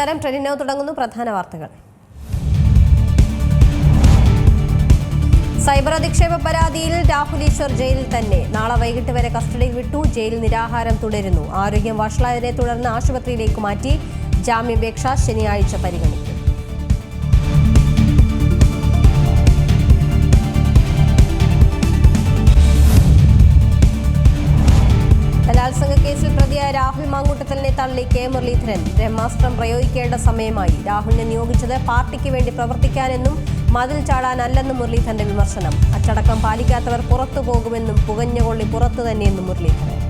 നമസ്കാരം. ട്രെയിനോ തുടങ്ങുന്നു പ്രധാന വാർത്തകൾ. സൈബർ അധിക്ഷേപ പരാതിയിൽ രാഹുൽ ഈശ്വർ ജയിലിൽ തന്നെ. നാളെ വൈകിട്ട് വരെ കസ്റ്റഡിയിൽ വിട്ടു ജയിൽ നിരാഹാരം തുടരുന്നു. ആരോഗ്യം വഷളായതിനെ തുടർന്ന് ആശുപത്രിയിലേക്ക് മാറ്റി. ജാമ്യപേക്ഷ ശനിയാഴ്ച പരിഗണിക്കും. ബലാത്സംഗ കേസിൽ പ്രതിയായ രാഹുൽ മാങ്കൂട്ടത്തലിനെ തള്ളി കെ മുരളീധരൻ. ബ്രഹ്മാസ്ത്രം പ്രയോഗിക്കേണ്ട സമയമായി. രാഹുലിനെ നിയോഗിച്ചത് പാർട്ടിക്ക് വേണ്ടി പ്രവർത്തിക്കാനെന്നും മതിൽ ചാടാനല്ലെന്നും മുരളീധരന്റെ വിമർശനം. അച്ചടക്കം പാലിക്കാത്തവർ പുറത്തു പോകുമെന്നും പുകഞ്ഞുകൊള്ളി പുറത്തു തന്നെയെന്നും മുരളീധരൻ.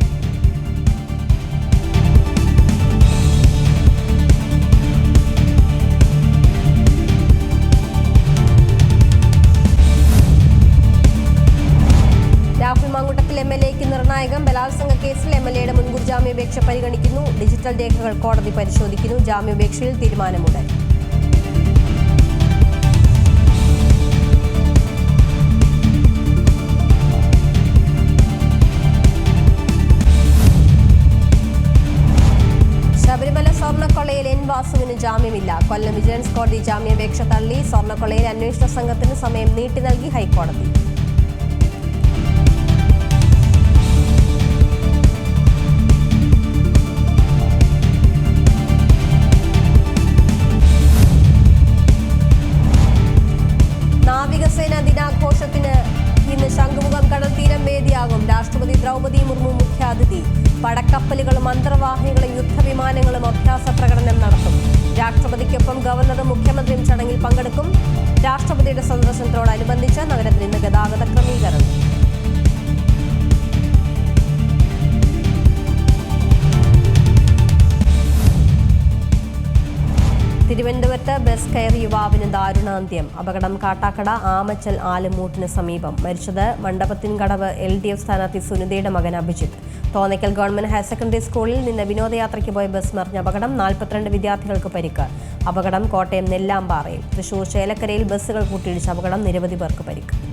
ജാമ്യാപേക്ഷ പരിഗണിക്കുന്നു. ഡിജിറ്റൽ രേഖകൾ കോടതി പരിശോധിക്കുന്നു. ജാമ്യാപേക്ഷയിൽ തീരുമാനമുണ്ട്. ശബരിമല സ്വർണക്കൊള്ളയിൽ എൻ വാസുവിന് ജാമ്യമില്ല. കൊല്ലം വിജിലൻസ് കോടതി ജാമ്യാപേക്ഷ തള്ളി. സ്വർണക്കൊള്ളയിൽ അന്വേഷണ സംഘത്തിന് സമയം നീട്ടി നൽകി ഹൈക്കോടതി. രാഷ്ട്രപതിയുടെ സന്ദർശനത്തോടനുബന്ധിച്ച് നഗരത്തിൽ ഇന്ന് ഗതാഗത ക്രമീകരണം. തിരുവനന്തപുരത്ത് ബസ് കയറി യുവാവിന് ദാരുണാന്ത്യം. അപകടം കാട്ടാക്കട ആമച്ചൽ ആലുമൂട്ടിന് സമീപം. മരിച്ചത് മണ്ഡപത്തിൻകടവ് എൽ ഡി എഫ് സ്ഥാനാർത്ഥി സുനിതയുടെ മകൻ Abhijith. Thonnakkal government higher secondary സ്കൂളിൽ നിന്ന് വിനോദയാത്രയ്ക്ക് പോയ ബസ് മറിഞ്ഞ അപകടം നാൽപ്പത്തിരണ്ട് വിദ്യാർത്ഥികൾക്ക് പരിക്ക്. അപകടം കോട്ടയം നെല്ലാമ്പാറയിൽ. തൃശൂർ ചേലക്കരയിൽ ബസ്സുകൾ കൂട്ടിയിടിച്ച് അപകടം നിരവധി പേർക്ക് പരിക്ക്.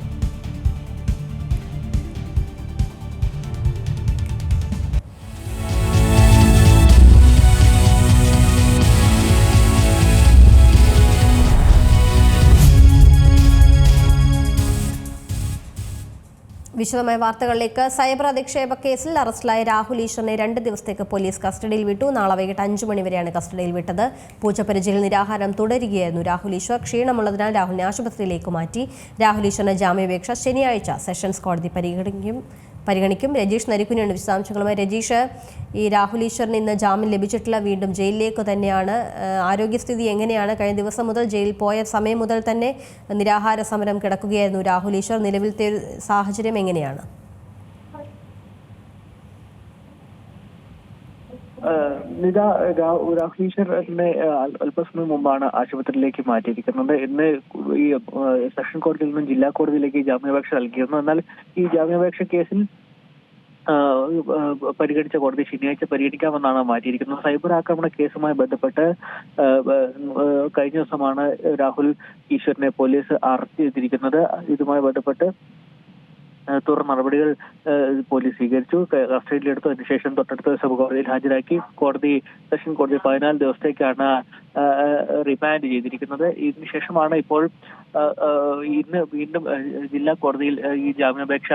വിശദമായ വാർത്തകളിലേക്ക് സൈബർ അധിക്ഷേപ കേസിൽ അറസ്റ്റിലായ രാഹുൽ ഈശ്വറിനെ രണ്ട് ദിവസത്തേക്ക് പോലീസ് കസ്റ്റഡിയിൽ വിട്ടു. നാളെ വൈകിട്ട് അഞ്ചു മണിവരെയാണ് കസ്റ്റഡിയിൽ വിട്ടത്. പൂച്ചപ്പരിചയിൽ നിരാഹാരം തുടരുകയായിരുന്നു രാഹുൽ ഈശ്വർ. ക്ഷീണമുള്ളതിനാൽ രാഹുലിനെ ആശുപത്രിയിലേക്ക് മാറ്റി. രാഹുൽ ഈശ്വറിന്റെ ജാമ്യാപേക്ഷ ശനിയാഴ്ച സെഷൻസ് കോടതി പരിഗണിക്കും. പരിഗണിക്കും. രജീഷ് നരിക്കുനിയാണ് വിശദാംശങ്ങളുമായി രജീഷ്. ഈ രാഹുൽ ഈശ്വറിന് ഇന്ന് ജാമ്യം ലഭിച്ചിട്ടില്ല. വീണ്ടും ജയിലിലേക്ക് തന്നെയാണ്. ആരോഗ്യസ്ഥിതി എങ്ങനെയാണ്? കഴിഞ്ഞ ദിവസം മുതൽ ജയിലിൽ പോയ സമയം മുതൽ തന്നെ നിരാഹാര സമരം കിടക്കുകയായിരുന്നു രാഹുൽ ഈശ്വർ. നിലവിലത്തെ സാഹചര്യം എങ്ങനെയാണ്? നിത രാഹുൽ അൽ- അല്പസമയം മുമ്പാണ് ആശുപത്രിയിലേക്ക് മാറ്റിയിരിക്കുന്നത്. ഇന്ന് ഈ സെഷൻ കോടതിയിൽ നിന്നും ജില്ലാ കോടതിയിലേക്ക് ജാമ്യാപേക്ഷ നൽകിയിരുന്നു. എന്നാൽ ഈ ജാമ്യാപേക്ഷ കേസിൽ പരിഗണിച്ച കോടതി ശനിയാഴ്ച പരിഗണിക്കാമെന്നാണ് മാറ്റിയിരിക്കുന്നത്. സൈബർ ആക്രമണ കേസുമായി ബന്ധപ്പെട്ട് കഴിഞ്ഞ ദിവസമാണ് രാഹുൽ ഈശ്വറിനെ പോലീസ് അറസ്റ്റ് ചെയ്തിരിക്കുന്നത്. ഇതുമായി ബന്ധപ്പെട്ട് തുടർ നടപടികൾ പോലീസ് സ്വീകരിച്ചു. കസ്റ്റഡിയിലെടുത്തു അതിനുശേഷം തൊട്ടടുത്ത ദിവസം കോടതിയിൽ ഹാജരാക്കി കോടതി സെഷൻ കോടതി പതിനാല് ദിവസത്തേക്കാണ് റിമാൻഡ് ചെയ്തിരിക്കുന്നത്. ഇതിനുശേഷമാണ് ഇപ്പോൾ ഇന്ന് വീണ്ടും ജില്ലാ കോടതിയിൽ ഈ ജാമ്യാപേക്ഷ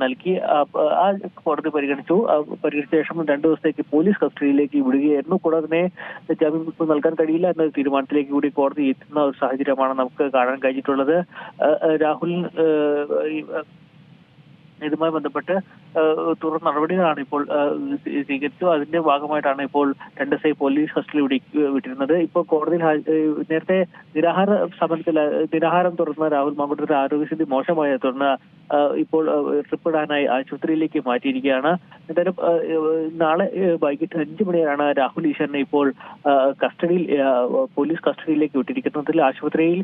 നൽകി. ആ- കോടതി പരിഗണിച്ചു. പരിഗണിച്ച ശേഷം രണ്ടു ദിവസത്തേക്ക് പോലീസ് കസ്റ്റഡിയിലേക്ക് വിടുകയായിരുന്നു. കൂടാതെ തന്നെ ജാമ്യം ഇപ്പോൾ നൽകാൻ കഴിയില്ല എന്ന തീരുമാനത്തിലേക്ക് കൂടി കോടതി എത്തുന്ന ഒരു സാഹചര്യമാണ് നമുക്ക് കാണാൻ കഴിഞ്ഞിട്ടുള്ളത്. രാഹുൽ ഇതുമായി ബന്ധപ്പെട്ട് ഏഹ്, തുടർ നടപടികളാണ് ഇപ്പോൾ സ്വീകരിച്ചു. അതിന്റെ ഭാഗമായിട്ടാണ് ഇപ്പോൾ രണ്ട് സൈ പോലീസ് വിടി- വിട്ടിരുന്നത്. ഇപ്പോൾ കോടതിയിൽ നേരത്തെ നിരാഹാര സമരത്തിൽ നിരാഹാരം തുടർന്ന രാഹുൽ മാങ്കുട്ടത്തിന്റെ ആരോഗ്യസ്ഥിതി മോശമായ തുടർന്ന് ഇപ്പോൾ ട്രിപ്പ് ഇടാനായി ആശുപത്രിയിലേക്ക് മാറ്റിയിരിക്കുകയാണ്. എന്തായാലും നാളെ വൈകിട്ട് അഞ്ചു മണിയാണ് രാഹുൽ ഈശ്വരനെ ഇപ്പോൾ കസ്റ്റഡിയിൽ പോലീസ് കസ്റ്റഡിയിലേക്ക് വിട്ടിരിക്കുന്നതിൽ ആശുപത്രിയിൽ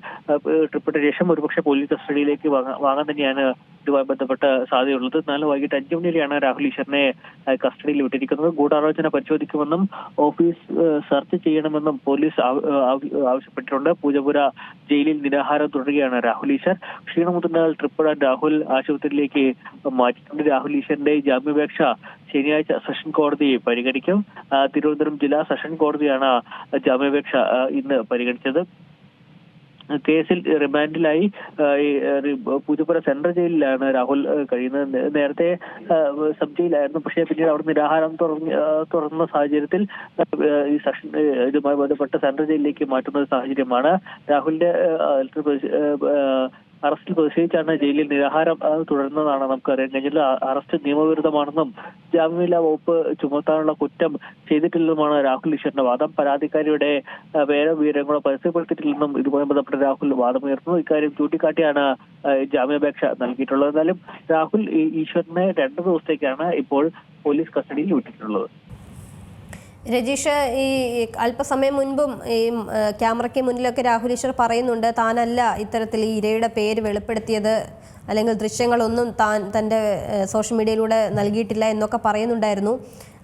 ട്രിപ്പിട്ട ശേഷം ഒരുപക്ഷെ പോലീസ് കസ്റ്റഡിയിലേക്ക് വാങ്ങാൻ തന്നെയാണ് ഇതുമായി ബന്ധപ്പെട്ട സാധ്യതയുള്ളത്. നാളെ വൈകിട്ട് അഞ്ചു വരെയാണ് രാഹുൽ ഈശ്വറിനെ കസ്റ്റഡിയിൽ വിട്ടിരിക്കുന്നത്. ഗൂഢാലോചന പരിശോധിക്കുമെന്നും ഓഫീസ് സെർച്ച് ചെയ്യണമെന്നും പോലീസ് ആവ- ആവ- ആവശ്യപ്പെട്ടിട്ടുണ്ട്. പൂജപുര ജയിലിൽ നിരാഹാരം തുടരുകയാണ് രാഹുൽ ഈശ്വർ. ക്ഷീണമുത്തുന്നയാൾ ട്രിപ്പുഴ രാഹുൽ ആശുപത്രിയിലേക്ക് മാറ്റിയിട്ടുണ്ട്. രാഹുൽ ഈശ്വറിന്റെ ജാമ്യാപേക്ഷ ശനിയാഴ്ച സെഷൻ കോടതി പരിഗണിക്കും. തിരുവനന്തപുരം ജില്ലാ സെഷൻ കോടതിയാണ് ജാമ്യാപേക്ഷ ഇന്ന് പരിഗണിച്ചത്. കേസിൽ റിമാൻഡിലായി പൂജപ്പുര സെൻട്രൽ ജയിലിലാണ് രാഹുൽ കഴിയുന്നത്. നേരത്തെ സബ് ജയിലായിരുന്നു. പക്ഷേ പിന്നീട് അവിടെ നിരാഹാരം തുറന്ന് സാഹചര്യത്തിൽ ഈ സെഷൻ ഇതുമായി ബന്ധപ്പെട്ട് സെൻട്രൽ ജയിലിലേക്ക് മാറ്റുന്ന ഒരു സാഹചര്യമാണ് രാഹുലിന്റെ അറസ്റ്റിൽ പ്രതിഷേധിച്ചാണ് ജയിലിൽ നിരാഹാരം തുടരുന്നതാണ് നമുക്ക് അറിയാൻ കഴിഞ്ഞത് അറസ്റ്റ് നിയമവിരുദ്ധമാണെന്നും ജാമ്യമില്ലാ വകുപ്പ് ചുമത്താനുള്ള കുറ്റം ചെയ്തിട്ടില്ലെന്നുമാണ് രാഹുൽ ഈശ്വറിന്റെ വാദം. പരാതിക്കാരിയുടെ പേരോ വിവരങ്ങളോ പരസ്യപ്പെടുത്തിയിട്ടില്ലെന്നും ഇതുമായി ബന്ധപ്പെട്ട് രാഹുൽ വാദമുയർത്തുന്നു. ഇക്കാര്യം ചൂണ്ടിക്കാട്ടിയാണ് ജാമ്യാപേക്ഷ നൽകിയിട്ടുള്ളത്. എന്നാലും രാഹുൽ ഈശ്വറിനെ രണ്ടു ദിവസത്തേക്കാണ് ഇപ്പോൾ പോലീസ് കസ്റ്റഡിയിൽ വിട്ടിട്ടുള്ളത്. രജീഷ് ഈ അല്പസമയം മുൻപും ഈ ക്യാമറയ്ക്ക് മുന്നിലൊക്കെ രാഹുൽ ഈശ്വർ പറയുന്നുണ്ട് താനല്ല ഇത്തരത്തിൽ ഈ ഇരയുടെ പേര് വെളിപ്പെടുത്തിയത് അല്ലെങ്കിൽ ദൃശ്യങ്ങളൊന്നും താൻ തന്റെ സോഷ്യൽ മീഡിയയിലൂടെ നൽകിയിട്ടില്ല എന്നൊക്കെ പറയുന്നുണ്ടായിരുന്നു.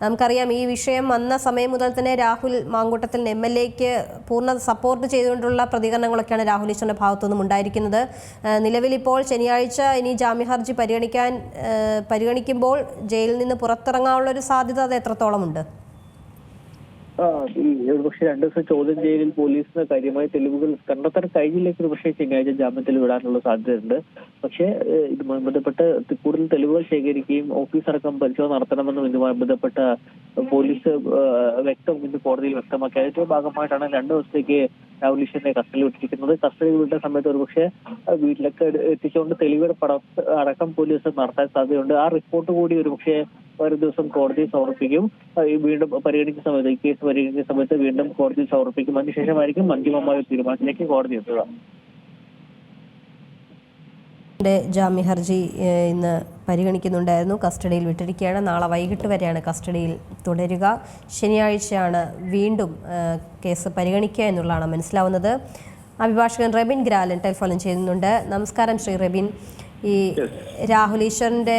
നമുക്കറിയാം ഈ വിഷയം വന്ന സമയം മുതൽ തന്നെ രാഹുൽ മാങ്കൂട്ടത്തിൽ എം എൽ എക്ക് പൂർണ സപ്പോർട്ട് ചെയ്തുകൊണ്ടുള്ള പ്രതികരണങ്ങളൊക്കെയാണ് രാഹുൽ ഈശ്വറിന്റെ ഭാഗത്തുനിന്നും ഉണ്ടായിരിക്കുന്നത്. നിലവിലിപ്പോൾ ശനിയാഴ്ച ഇനി ജാമ്യ ഹർജി പരിഗണിക്കാൻ പരിഗണിക്കുമ്പോൾ ജയിലിൽ നിന്ന് പുറത്തിറങ്ങാനുള്ള ഒരു സാധ്യത അത് എത്രത്തോളമുണ്ട്? ഈ ഒരുപക്ഷെ രണ്ടു ദിവസം ചോദ്യം ചെയ്യലിൽ പോലീസിന് കാര്യമായ തെളിവുകൾ കണ്ടെത്താൻ കഴിഞ്ഞില്ലെങ്കിൽ ഒരുപക്ഷെ ശനിയാഴ്ച ജാമ്യത്തിൽ വിടാനുള്ള സാധ്യതയുണ്ട്. പക്ഷേ ഇതുമായി ബന്ധപ്പെട്ട് കൂടുതൽ തെളിവുകൾ ശേഖരിക്കുകയും ഓഫീസ് അടക്കം പരിശോധന നടത്തണമെന്നും ഇതുമായി ബന്ധപ്പെട്ട പോലീസ് വ്യക്തം ഇന്ന് കോടതിയിൽ വ്യക്തമാക്കി. അതിന്റെ ഭാഗമായിട്ടാണ് രണ്ടു ദിവസത്തേക്ക് ഈശ്വറിനെ കസ്റ്റഡിയിൽ വിട്ടിരിക്കുന്നത്. കസ്റ്റഡിയിൽ വിട്ട സമയത്ത് ഒരുപക്ഷെ വീട്ടിലൊക്കെ എത്തിച്ചുകൊണ്ട് തെളിവുകൾ പട അടക്കം പോലീസ് നടത്താൻ സാധ്യതയുണ്ട്. ആ റിപ്പോർട്ട് കൂടി ഒരുപക്ഷെ ഒരു ദിവസം കോടതിയിൽ സമർപ്പിക്കും. വീണ്ടും പരിഗണിക്കുന്ന സമയത്ത് ഈ കേസ് പരിഗണിക്കുന്ന സമയത്ത് വീണ്ടും കോടതിയിൽ സമർപ്പിക്കും. അതിനുശേഷമായിരിക്കും അന്തിമമായ തീരുമാനത്തിലേക്ക് കോടതി എത്തുക. ജാമ്യ ഹർജി ഇന്ന് പരിഗണിക്കുന്നുണ്ടായിരുന്നു. കസ്റ്റഡിയിൽ വിട്ടിരിക്കുകയാണ്. നാളെ വൈകിട്ട് വരെയാണ് കസ്റ്റഡിയിൽ തുടരുക. ശനിയാഴ്ചയാണ് വീണ്ടും കേസ് പരിഗണിക്കുക എന്നുള്ളതാണ് മനസ്സിലാവുന്നത്. അഭിഭാഷകൻ റെബിൻ ഗ്രാലൻ ടെലിഫോൺ ചെയ്യുന്നുണ്ട്. നമസ്കാരം ശ്രീ റെബിൻ. ഈ രാഹുൽ ഈശ്വറിന്റെ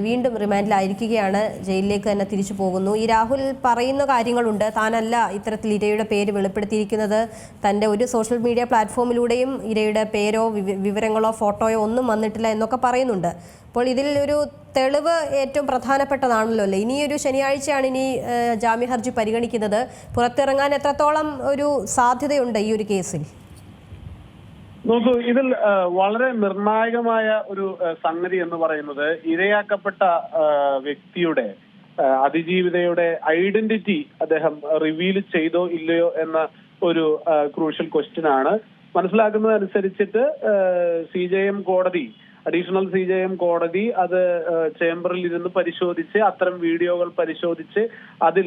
വീണ്ടും റിമാൻഡിലായിരിക്കുകയാണ്. ജയിലിലേക്ക് തന്നെ തിരിച്ചു പോകുന്നു. ഈ രാഹുൽ പറയുന്ന കാര്യങ്ങളുണ്ട്. താനല്ല ഇത്തരത്തിൽ ഇരയുടെ പേര് വെളിപ്പെടുത്തിയിരിക്കുന്നത്. തന്റെ ഒരു സോഷ്യൽ മീഡിയ പ്ലാറ്റ്ഫോമിലൂടെയും ഇരയുടെ പേരോ വിവരങ്ങളോ ഫോട്ടോയോ ഒന്നും വന്നിട്ടില്ല എന്നൊക്കെ പറയുന്നുണ്ട്. അപ്പോൾ ഇതിൽ ഒരു തെളിവ് ഏറ്റവും പ്രധാനപ്പെട്ടതാണല്ലോ അല്ലേ? ഇനിയൊരു ശനിയാഴ്ചയാണ് ഇനി ജാമ്യ ഹർജി പരിഗണിക്കുന്നത്. പുറത്തിറങ്ങാൻ എത്രത്തോളം ഒരു സാധ്യതയുണ്ട് ഈ ഒരു കേസിൽ? നോക്കൂ ഇതിൽ വളരെ നിർണായകമായ ഒരു സംഗതി എന്ന് പറയുന്നത് ഇരയാക്കപ്പെട്ട വ്യക്തിയുടെ അതിജീവിതയുടെ ഐഡന്റിറ്റി അദ്ദേഹം റിവീൽ ചെയ്തോ ഇല്ലയോ എന്ന ഒരു ക്രൂഷ്യൽ ക്വസ്റ്റ്യൻ ആണ് മനസ്സിലാക്കുന്നത് അനുസരിച്ചിട്ട് സി ജെ എം കോടതി അഡീഷണൽ സി ജെ എം കോടതി അത് ചേംബറിൽ ഇരുന്ന് പരിശോധിച്ച് അത്തരം വീഡിയോകൾ പരിശോധിച്ച് അതിൽ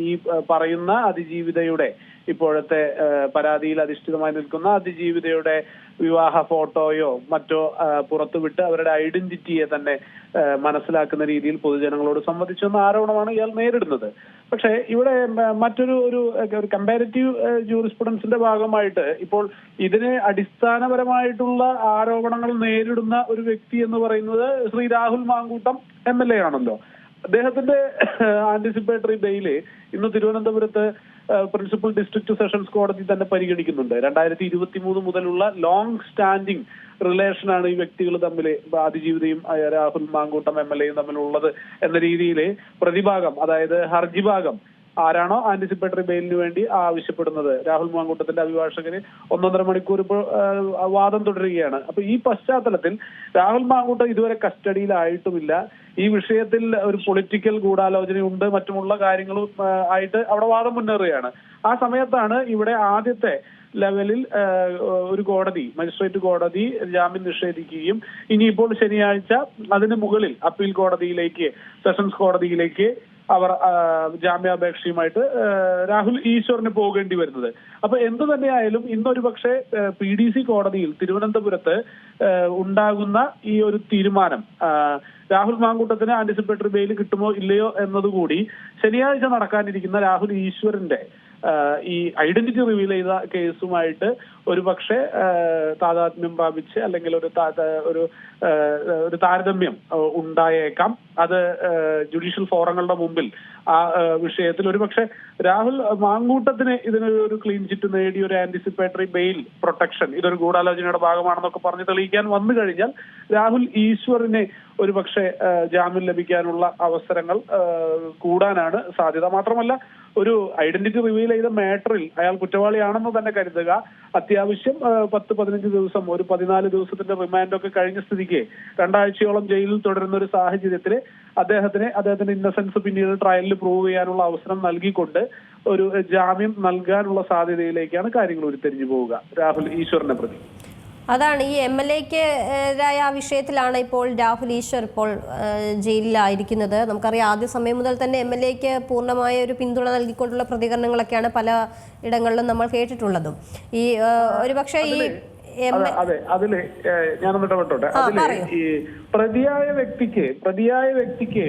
ഈ പറയുന്ന അതിജീവിതയുടെ ഇപ്പോഴത്തെ പരാതിയിൽ അധിഷ്ഠിതമായി നിൽക്കുന്ന അതിജീവിതയുടെ വിവാഹ ഫോട്ടോയോ മറ്റോ പുറത്തുവിട്ട് അവരുടെ ഐഡന്റിറ്റിയെ തന്നെ മനസ്സിലാക്കുന്ന രീതിയിൽ പൊതുജനങ്ങളോട് സംവദിച്ചു ആരോപണമാണ് ഇയാൾ നേരിടുന്നത്. പക്ഷേ ഇവിടെ മറ്റൊരു ഒരു ഒരു കമ്പാരിറ്റീവ് ജൂറിസ്പ്രുഡൻസിന്റെ ഭാഗമായിട്ട് ഇപ്പോൾ ഇതിനെ അടിസ്ഥാനപരമായിട്ടുള്ള ആരോപണങ്ങൾ നേരിടുന്ന ഒരു വ്യക്തി എന്ന് പറയുന്നത് Shri Rahul Mankoottam M L A ആണല്ലോ. അദ്ദേഹത്തിന്റെ ആന്റിസിപ്പേറ്ററി ബെയിൽ ഇന്ന് തിരുവനന്തപുരത്ത് പ്രിൻസിപ്പൽ ഡിസ്ട്രിക്ട് സെഷൻസ് കോടതി തന്നെ പരിഗണിക്കുന്നുണ്ട്. രണ്ടായിരത്തി ഇരുപത്തി മൂന്ന് മുതലുള്ള ലോങ് സ്റ്റാൻഡിംഗ് റിലേഷനാണ് ഈ വ്യക്തികൾ തമ്മിൽ അതിജീവിതയും ആ, രാഹുൽ മാങ്കൂട്ടം എം എൽ എയും തമ്മിലുള്ളത് എന്ന രീതിയിൽ പ്രതിഭാഗം അതായത് ഹർജി ഭാഗം ആരാണോ ആന്റിസിപ്പേറ്ററി ബെയിലിന് വേണ്ടി ആവശ്യപ്പെടുന്നത്. രാഹുൽ മാങ്കൂട്ടത്തിന്റെ അഭിഭാഷകന് ഒന്നൊന്നര മണിക്കൂർ ഇപ്പോൾ വാദം തുടരുകയാണ്. അപ്പൊ ഈ പശ്ചാത്തലത്തിൽ രാഹുൽ മാങ്കൂട്ടം ഇതുവരെ കസ്റ്റഡിയിലായിട്ടുമില്ല ഈ വിഷയത്തിൽ ഒരു പൊളിറ്റിക്കൽ ഗൂഢാലോചനയുണ്ട് മറ്റുമുള്ള കാര്യങ്ങളും ആയിട്ട് അവിടെ വാദം മുന്നേറുകയാണ്. ആ സമയത്താണ് ഇവിടെ ആദ്യത്തെ ലെവലിൽ ഒരു കോടതി മജിസ്ട്രേറ്റ് കോടതി ജാമ്യം നിഷേധിക്കുകയും ഇനിയിപ്പോൾ ശനിയാഴ്ച അതിന് മുകളിൽ അപ്പീൽ കോടതിയിലേക്ക് സെഷൻസ് കോടതിയിലേക്ക് അവർ ജാമ്യാപേക്ഷയുമായിട്ട് രാഹുൽ ഈശ്വറിന് പോകേണ്ടി വരുന്നത്. അപ്പൊ എന്തു തന്നെയായാലും ഇന്നൊരു പക്ഷേ പി ഡി സി കോടതിയിൽ തിരുവനന്തപുരത്ത് ഉണ്ടാകുന്ന ഈ ഒരു തീരുമാനം രാഹുൽ മാങ്കൂട്ടത്തിന് ആന്റിസിപ്പേറ്ററി ബെയിൽ കിട്ടുമോ ഇല്ലയോ എന്നതുകൂടി ശനിയാഴ്ച നടക്കാനിരിക്കുന്ന രാഹുൽ ഈശ്വറിന്റെ ഈ ഐഡന്റിറ്റി റിവീൽ ചെയ്ത കേസുമായിട്ട് ഒരു പക്ഷേ താതാത്മ്യം പ്രാപിച്ച് അല്ലെങ്കിൽ ഒരു ഒരു ഒരു താരതമ്യം ഉണ്ടായേക്കാം. അത് ജുഡീഷ്യൽ ഫോറങ്ങളുടെ മുമ്പിൽ ആ വിഷയത്തിൽ ഒരു പക്ഷെ രാഹുൽ മാങ്കൂട്ടത്തിന് ഇതിനൊരു ക്ലീൻ ചിറ്റ് നേടി ഒരു ആന്റിസിപ്പേറ്ററി ബെയിൽ പ്രൊട്ടക്ഷൻ ഇതൊരു ഗൂഢാലോചനയുടെ ഭാഗമാണെന്നൊക്കെ പറഞ്ഞ് തെളിയിക്കാൻ വന്നു കഴിഞ്ഞാൽ രാഹുൽ ഈശ്വറിനെ ഒരു പക്ഷേ ജാമ്യം ലഭിക്കാനുള്ള അവസരങ്ങൾ കൂടാനാണ് സാധ്യത. മാത്രമല്ല ഒരു ഐഡന്റിറ്റി റിവീൽ ചെയ്ത മാറ്ററിൽ അയാൾ കുറ്റവാളിയാണെന്ന് തന്നെ കരുതുക. അത്യാവശ്യം പത്ത് പതിനഞ്ച് ദിവസം ഒരു പതിനാല് ദിവസത്തിന്റെ റിമാൻഡ് ഒക്കെ കഴിഞ്ഞ സ്ഥിതിക്ക് രണ്ടാഴ്ചയോളം ജയിലിൽ തുടരുന്ന ഒരു സാഹചര്യത്തിൽ അദ്ദേഹത്തിന് അദ്ദേഹത്തിന്റെ ഇന്നസെൻസ് പിന്നീട് ട്രയലിൽ പ്രൂവ് ചെയ്യാനുള്ള അവസരം നൽകിക്കൊണ്ട് ഒരു ജാമ്യം നൽകാനുള്ള സാധ്യതയിലേക്കാണ് കാര്യങ്ങൾ ഉരുത്തിരിഞ്ഞു പോവുക. രാഹുൽ ഈശ്വറിനെ പ്രതി. അതാണ് ഈ എം എൽ എക്ക് എതിരായ ആ വിഷയത്തിലാണ് ഇപ്പോൾ രാഹുൽ ഈശ്വർ ഇപ്പോൾ ജയിലിലായിരിക്കുന്നത്. നമുക്കറിയാം ആദ്യ സമയം മുതൽ തന്നെ എം എൽ എക്ക് പൂർണമായ ഒരു പിന്തുണ നൽകിക്കൊണ്ടുള്ള പ്രതികരണങ്ങളൊക്കെയാണ് പല ഇടങ്ങളിലും നമ്മൾ കേട്ടിട്ടുള്ളതും. ഈ ഒരു ഒരുപക്ഷെ ഈ അതെ അതെ അതിൽ ഞാനൊന്ന് ഇടപെട്ടോട്ടെ. അതിൽ ഈ പ്രതിയായ വ്യക്തിക്ക് പ്രതിയായ വ്യക്തിക്ക്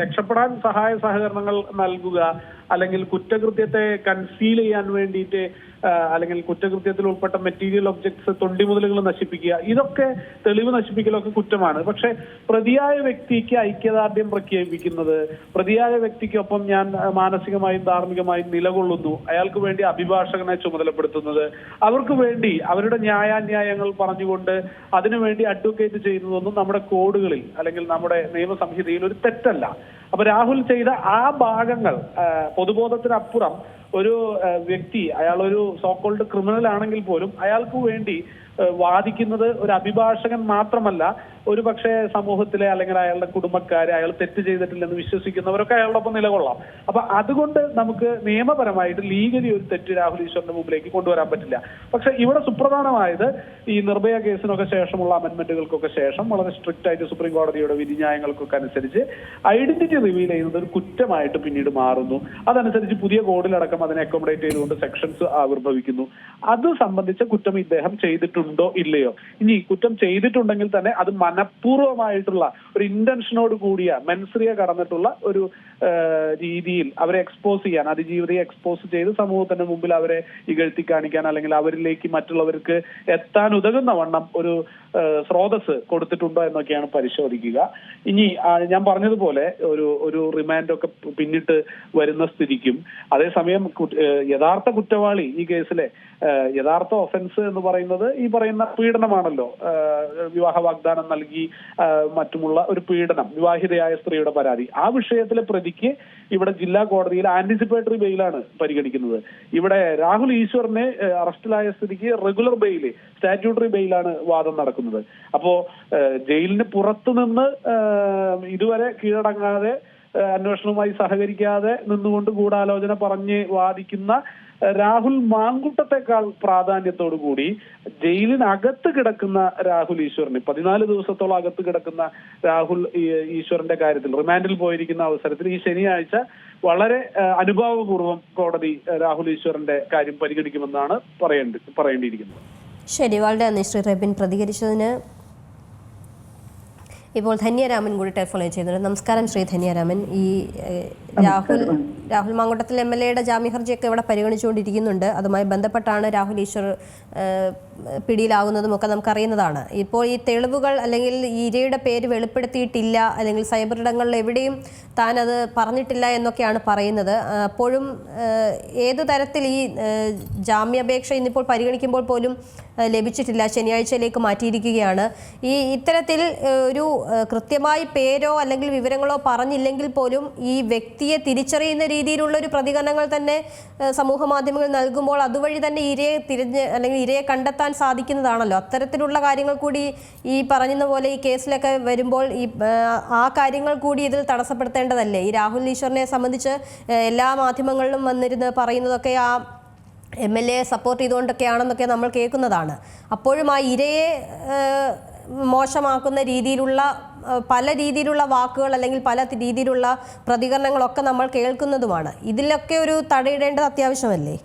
രക്ഷപ്പെടാൻ സഹായ സഹകരണങ്ങൾ നൽകുക അല്ലെങ്കിൽ കുറ്റകൃത്യത്തെ കൺസീൽ ചെയ്യാൻ വേണ്ടിയിട്ട് അല്ലെങ്കിൽ കുറ്റകൃത്യത്തിൽ ഉൾപ്പെട്ട മെറ്റീരിയൽ ഒബ്ജക്ട്സ് തൊണ്ടി തൊണ്ടിമുതലുകൾ നശിപ്പിക്കുക ഇതൊക്കെ തെളിവ് നശിപ്പിക്കലൊക്കെ കുറ്റമാണ്. പക്ഷെ പ്രതിയായ വ്യക്തിക്ക് ഐക്യദാർഢ്യം പ്രഖ്യാപിക്കുന്നത് പ്രതിയായ വ്യക്തിക്കൊപ്പം ഞാൻ മാനസികമായും ധാർമ്മികമായും നിലകൊള്ളുന്നു അയാൾക്ക് വേണ്ടി അഭിഭാഷകനെ ചുമതലപ്പെടുത്തുന്നത് അവർക്ക് വേണ്ടി അവരുടെ ന്യായാന്യായങ്ങൾ പറഞ്ഞുകൊണ്ട് അതിനുവേണ്ടി അഡ്വക്കേറ്റ് ചെയ്യുന്നതൊന്നും നമ്മുടെ കോഡുകളിൽ അല്ലെങ്കിൽ നമ്മുടെ നിയമസംഹിതയിൽ ഒരു തെറ്റല്ല. അപ്പൊ രാഹുൽ ചെയ്ത ആ ഭാഗങ്ങൾ പൊതുബോധത്തിനപ്പുറം ഒരു വ്യക്തി അയാൾ ഒരു സോക്കോൾഡ് ക്രിമിനൽ ആണെങ്കിൽ പോലും അയാൾക്ക് വേണ്ടി വാദിക്കുന്നത് ഒരു അഭിഭാഷകൻ മാത്രമല്ല ഒരു പക്ഷേ സമൂഹത്തിലെ അല്ലെങ്കിൽ അയാളുടെ കുടുംബക്കാർ അയാൾ തെറ്റ് ചെയ്തിട്ടില്ലെന്ന് വിശ്വസിക്കുന്നവരൊക്കെ അയാളോടൊപ്പം നിലകൊള്ളാം. അപ്പൊ അതുകൊണ്ട് നമുക്ക് നിയമപരമായിട്ട് ലീഗലി ഒരു തെറ്റ് രാഹുൽ ഈശ്വറിന്റെ മുമ്പിലേക്ക് കൊണ്ടുവരാൻ പറ്റില്ല. പക്ഷെ ഇവിടെ സുപ്രധാനമായത് ഈ നിർഭയ കേസിനൊക്കെ ശേഷമുള്ള അമെന്റ്മെന്റുകൾക്കൊക്കെ ശേഷം വളരെ സ്ട്രിക്റ്റ് ആയിട്ട് സുപ്രീം കോടതിയുടെ വിധിന്യായങ്ങൾക്കൊക്കെ അനുസരിച്ച് ഐഡന്റിറ്റി റിവീൽ ചെയ്യുന്നത് ഒരു കുറ്റമായിട്ട് പിന്നീട് മാറുന്നു. അതനുസരിച്ച് പുതിയ കോഡിലടക്കം അതിനെ അക്കോമഡേറ്റ് ചെയ്തുകൊണ്ട് സെക്ഷൻസ് ആവിർഭവിക്കുന്നു. അത് സംബന്ധിച്ച കുറ്റം ഇദ്ദേഹം ചെയ്തിട്ടുണ്ടോ ഇല്ലയോ? ഇനി കുറ്റം ചെയ്തിട്ടുണ്ടെങ്കിൽ തന്നെ അത് മനഃപൂർവമായിട്ടുള്ള ഒരു ഇന്റൻഷനോട് കൂടിയ മെൻസ്രിയ കടന്നിട്ടുള്ള ഒരു രീതിയിൽ അവരെ എക്സ്പോസ് ചെയ്യാൻ അതിജീവിതയെ എക്സ്പോസ് ചെയ്ത് സമൂഹത്തിന്റെ മുമ്പിൽ അവരെ ഇകഴ്ത്തി കാണിക്കാൻ അല്ലെങ്കിൽ അവരിലേക്ക് മറ്റുള്ളവർക്ക് എത്താൻ ഉതകുന്ന വണ്ണം ഒരു സ്രോതസ് കൊടുത്തിട്ടുണ്ടോ എന്നൊക്കെയാണ് പരിശോധിക്കുക. ഇനി ഞാൻ പറഞ്ഞതുപോലെ ഒരു ഒരു റിമാൻഡ് ഒക്കെ പിന്നിട്ട് വരുന്ന സ്ഥിതിക്കും. അതേസമയം യഥാർത്ഥ കുറ്റവാളി ഈ കേസിലെ യഥാർത്ഥ ഒഫൻസ് എന്ന് പറയുന്നത് ഈ പറയുന്ന പീഡനമാണല്ലോ വിവാഹ വാഗ്ദാനം നൽകി ആ, മറ്റുമുള്ള ഒരു പീഡനം വിവാഹിതയായ സ്ത്രീയുടെ പരാതി. ആ വിഷയത്തിലെ പ്രതിക്ക് ഇവിടെ ജില്ലാ കോടതിയിൽ ആന്റിസിപ്പേറ്ററി ബെയിലാണ് പരിഗണിക്കുന്നത്. ഇവിടെ രാഹുൽ ഈശ്വറിനെ അറസ്റ്റിലായ സ്ഥിതിക്ക് റെഗുലർ ബെയിൽ സ്റ്റാറ്റ്യൂട്ടറി ബെയിലാണ് വാദം നടക്കുന്നത്. അപ്പോ ജയിലിന് പുറത്തു നിന്ന് ഇതുവരെ കീഴടങ്ങാതെ അന്വേഷണവുമായി സഹകരിക്കാതെ നിന്നുകൊണ്ട് ഗൂഢാലോചന പറഞ്ഞ് വാദിക്കുന്ന രാഹുൽ മാങ്കുട്ടത്തെക്കാൾ പ്രാധാന്യത്തോടു കൂടി ജയിലിനകത്ത് കിടക്കുന്ന രാഹുൽ ഈശ്വറിന് പതിനാല് ദിവസത്തോളം അകത്ത് കിടക്കുന്ന രാഹുൽ ഈശ്വറിന്റെ കാര്യത്തിൽ റിമാൻഡിൽ പോയിരിക്കുന്ന അവസരത്തിൽ ഈ ശനിയാഴ്ച വളരെ അനുഭാവപൂർവം കോടതി രാഹുൽ ഈശ്വറിന്റെ കാര്യം പരിഗണിക്കുമെന്നാണ് പറയേണ്ടി പറയേണ്ടിയിരിക്കുന്നത്. ശരി വളരെ നന്ദി. ശ്രീ റബിൻ പ്രതികരിച്ചതിന് ഇപ്പോൾ ധന്യരാമൻ കൂടി ടെലിഫോൺ ചെയ്യുന്നുണ്ട്. നമസ്കാരം ശ്രീ ധന്യരാമൻ. ഈ രാഹുൽ രാഹുൽ മാങ്കുട്ടത്തിൽ എം എൽ എയുടെ ജാമ്യ ഹർജിയൊക്കെ ഇവിടെ പരിഗണിച്ചുകൊണ്ടിരിക്കുന്നുണ്ട്. അതുമായി ബന്ധപ്പെട്ടാണ് രാഹുൽ ഈശ്വർ ഏഹ്, പിടിയിലാകുന്നതും ഒക്കെ നമുക്കറിയുന്നതാണ്. ഇപ്പോൾ ഈ തെളിവുകൾ അല്ലെങ്കിൽ ഈ ഇരയുടെ പേര് വെളിപ്പെടുത്തിയിട്ടില്ല അല്ലെങ്കിൽ സൈബർ ഇടങ്ങളിൽ എവിടെയും താൻ അത് പറഞ്ഞിട്ടില്ല എന്നൊക്കെയാണ് പറയുന്നത്. അപ്പോഴും ഏതു തരത്തിൽ ഈ ജാമ്യാപേക്ഷ ഇന്നിപ്പോൾ പരിഗണിക്കുമ്പോൾ പോലും ലഭിച്ചിട്ടില്ല ശനിയാഴ്ചയിലേക്ക് മാറ്റിയിരിക്കുകയാണ്. ഈ ഇത്തരത്തിൽ ഒരു കൃത്യമായി പേരോ അല്ലെങ്കിൽ വിവരങ്ങളോ പറഞ്ഞില്ലെങ്കിൽ പോലും ഈ വ്യക്തിയെ തിരിച്ചറിയുന്ന രീതിയിലുള്ള ഒരു പ്രതികരണങ്ങൾ തന്നെ സമൂഹ മാധ്യമങ്ങൾ നൽകുമ്പോൾ അതുവഴി തന്നെ ഇരയെ തിരിഞ്ഞ് അല്ലെങ്കിൽ ഇരയെ കണ്ടെത്താൻ സാധിക്കുന്നതാണല്ലോ. അത്തരത്തിലുള്ള കാര്യങ്ങൾ കൂടി ഈ പറഞ്ഞ പോലെ ഈ കേസിലൊക്കെ വരുമ്പോൾ ഈ ആ കാര്യങ്ങൾ കൂടി ഇതിൽ തടസ്സപ്പെടുത്തേണ്ടതല്ലേ? ഈ രാഹുൽ ഈശ്വറിനെ സംബന്ധിച്ച് എല്ലാ മാധ്യമങ്ങളിലും വന്നിരുന്ന് പറയുന്നതൊക്കെ ആ എം എൽ എ സപ്പോർട്ട് ചെയ്തുകൊണ്ടൊക്കെയാണെന്നൊക്കെ നമ്മൾ കേൾക്കുന്നതാണ്. അപ്പോഴും ആ ഇരയെ മോശമാക്കുന്ന രീതിയിലുള്ള പല രീതിയിലുള്ള വാക്കുകൾ അല്ലെങ്കിൽ പല രീതിയിലുള്ള പ്രതികരണങ്ങളൊക്കെ നമ്മൾ കേൾക്കുന്നതുമാണ്. ഇതിലൊക്കെ ഒരു തടയിടേണ്ടത് അത്യാവശ്യമല്ലേ?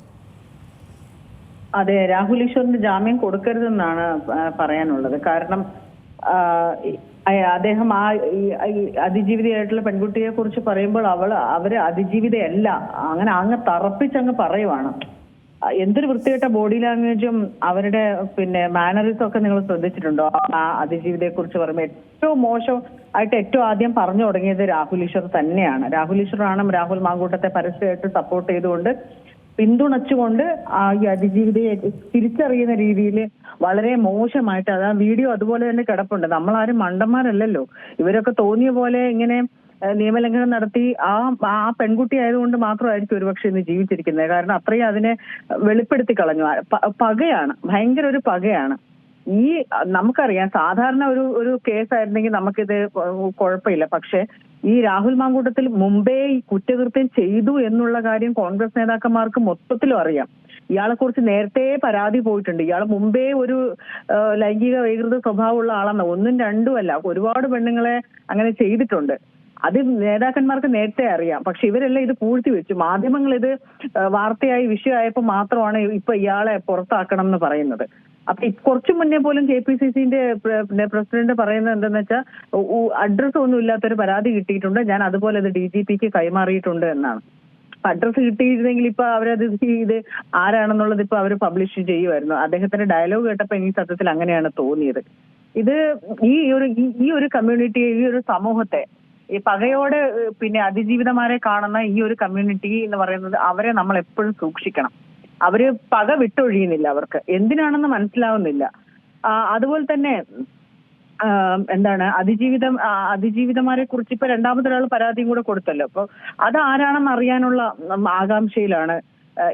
അതെ രാഹുൽ ഈശ്വറിന് ജാമ്യം കൊടുക്കരുതെന്നാണ് പറയാനുള്ളത്. കാരണം അദ്ദേഹം ആ അതിജീവിതയായിട്ടുള്ള പെൺകുട്ടിയെ കുറിച്ച് പറയുമ്പോൾ അവൾ അവർ അതിജീവിതയല്ല. അങ്ങനെ അങ്ങ് തറപ്പിച്ചങ്ങ് പറയുവാണ്. എന്തൊരു വൃത്തികെട്ട ബോഡി ലാംഗ്വേജും അവരുടെ പിന്നെ മാനറിസും ഒക്കെ നിങ്ങൾ ശ്രദ്ധിച്ചിട്ടുണ്ടോ? ആ അതിജീവിതയെ കുറിച്ച് പറയുമ്പോൾ ഏറ്റവും മോശം ആയിട്ട് ഏറ്റവും ആദ്യം പറഞ്ഞു തുടങ്ങിയത് രാഹുൽ ഈശ്വർ തന്നെയാണ്. രാഹുൽ ഈശ്വറാണ് രാഹുൽ മാങ്കൂട്ടത്തെ പരസ്യമായിട്ട് സപ്പോർട്ട് ചെയ്തുകൊണ്ട് പിന്തുണച്ചുകൊണ്ട് ആ ഈ അതിജീവിതയെ തിരിച്ചറിയുന്ന രീതിയിൽ വളരെ മോശമായിട്ട് അത് ആ വീഡിയോ അതുപോലെ തന്നെ കിടപ്പുണ്ട്. നമ്മളാരും മണ്ടന്മാരല്ലല്ലോ. ഇവരൊക്കെ തോന്നിയ പോലെ ഇങ്ങനെ നിയമലംഘനം നടത്തി ആ ആ പെൺകുട്ടി ആയതുകൊണ്ട് മാത്രമായിരിക്കും ഒരുപക്ഷെ ഇന്ന് ജീവിച്ചിരിക്കുന്നത്. കാരണം അത്രയും അതിനെ വെളിപ്പെടുത്തി കളഞ്ഞു. പകയാണ്. ഭയങ്കര ഒരു പകയാണ്. ഈ നമുക്കറിയാം സാധാരണ ഒരു ഒരു കേസ് ആയിരുന്നെങ്കിൽ നമുക്കിത് കുഴപ്പമില്ല. പക്ഷെ ഈ രാഹുൽ മാങ്കൂട്ടത്തിൽ മുമ്പേ കുറ്റകൃത്യം ചെയ്തു എന്നുള്ള കാര്യം കോൺഗ്രസ് നേതാക്കന്മാർക്ക് മൊത്തത്തിലും അറിയാം. ഇയാളെ കുറിച്ച് നേരത്തെ പരാതി പോയിട്ടുണ്ട്. ഇയാൾ മുമ്പേ ഒരു ലൈംഗിക വൈകൃത സ്വഭാവമുള്ള ആളാണ്. ഒന്നും രണ്ടും അല്ല ഒരുപാട് പെണ്ണുങ്ങളെ അങ്ങനെ ചെയ്തിട്ടുണ്ട്. അത് നേതാക്കന്മാർക്ക് നേരത്തെ അറിയാം. പക്ഷെ ഇവരെല്ലാം ഇത് പൂഴ്ത്തി വെച്ചു. മാധ്യമങ്ങൾ ഇത് വാർത്തയായി വിഷയമായപ്പോൾ മാത്രമാണ് ഇപ്പൊ ഇയാളെ പുറത്താക്കണം എന്ന് പറയുന്നത്. അപ്പൊ കുറച്ചു മുന്നേ പോലും കെ പി സി സിന്റെ പ്രസിഡന്റ് പറയുന്നത് എന്തെന്ന് വെച്ചാൽ അഡ്രസ് ഒന്നും ഇല്ലാത്തൊരു പരാതി കിട്ടിയിട്ടുണ്ട്. ഞാൻ അതുപോലെ അത് ഡി ജി പിക്ക് കൈമാറിയിട്ടുണ്ട് എന്നാണ്. അഡ്രസ് കിട്ടിയിരുന്നെങ്കിൽ ഇപ്പൊ അവരത് ഇത് ആരാണെന്നുള്ളത് ഇപ്പൊ അവർ പബ്ലിഷ് ചെയ്യുമായിരുന്നു. അദ്ദേഹത്തിന്റെ ഡയലോഗ് കേട്ടപ്പോ എനിക്ക് സത്യത്തിൽ അങ്ങനെയാണ് തോന്നിയത്. ഇത് ഈ ഒരു ഈ- ഒരു കമ്മ്യൂണിറ്റിയെ ഈ ഒരു സമൂഹത്തെ ഈ പകയോട് പിന്നെ അതിജീവിതമാരെ കാണുന്ന ഈ ഒരു കമ്മ്യൂണിറ്റി എന്ന് പറയുന്നത് അവരെ നമ്മൾ എപ്പോഴും സൂക്ഷിക്കണം. അവർ പക വിട്ടൊഴിയുന്നില്ല അവർക്ക്. എന്തിനാണെന്ന് മനസ്സിലാവുന്നില്ല. അതുപോലെ തന്നെ എന്താണ് അതിജീവിതം അതിജീവിതമാരെ കുറിച്ച് ഇപ്പൊ രണ്ടാമതൊരാൾ പരാതിയും കൂടെ കൊടുത്തല്ലോ. അപ്പൊ അത് ആരാണെന്ന് അറിയാനുള്ള ആകാംക്ഷയിലാണ്